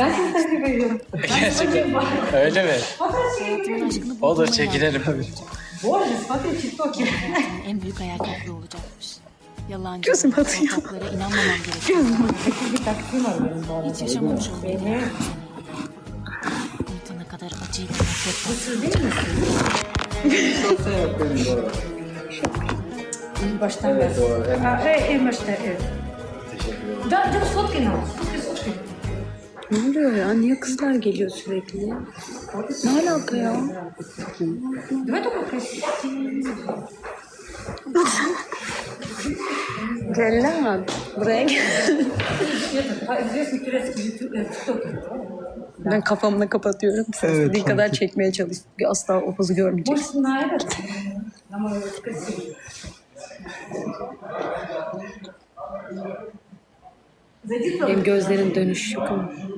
Ben de takip ediyorum. Gerçekten. Öyle mi? Fotoğraf çekebilir miyim? Olur çekilelim. Bu arada Fatih çıktı o? En büyük hayal kırıklığı olacakmış. Yalancı. Gözüm atıyor. Ortaklara inanmamam gerekiyor. Gözüm atıyor. Bir taktiğim var benim bu arada. Hiç yaşamamış olmayı Uyutana kadar acıyla nefret. Nasıl değil misin? Çok seviyorum bu arada. İlk baştan evet, beri. Evet, en başta evet. Teşekkür ederim. Daha çok sotkun olsun. Ne oluyor ya? Niye kızlar geliyor sürekli? Ne alaka ya? Cellat. Buraya gel. Ben kafamla kapatıyorum. Siz Evet, istediği kadar çekmeye çalış. Asla o pozu görmeyeceksin. Benim gözlerim dönüş yok ama.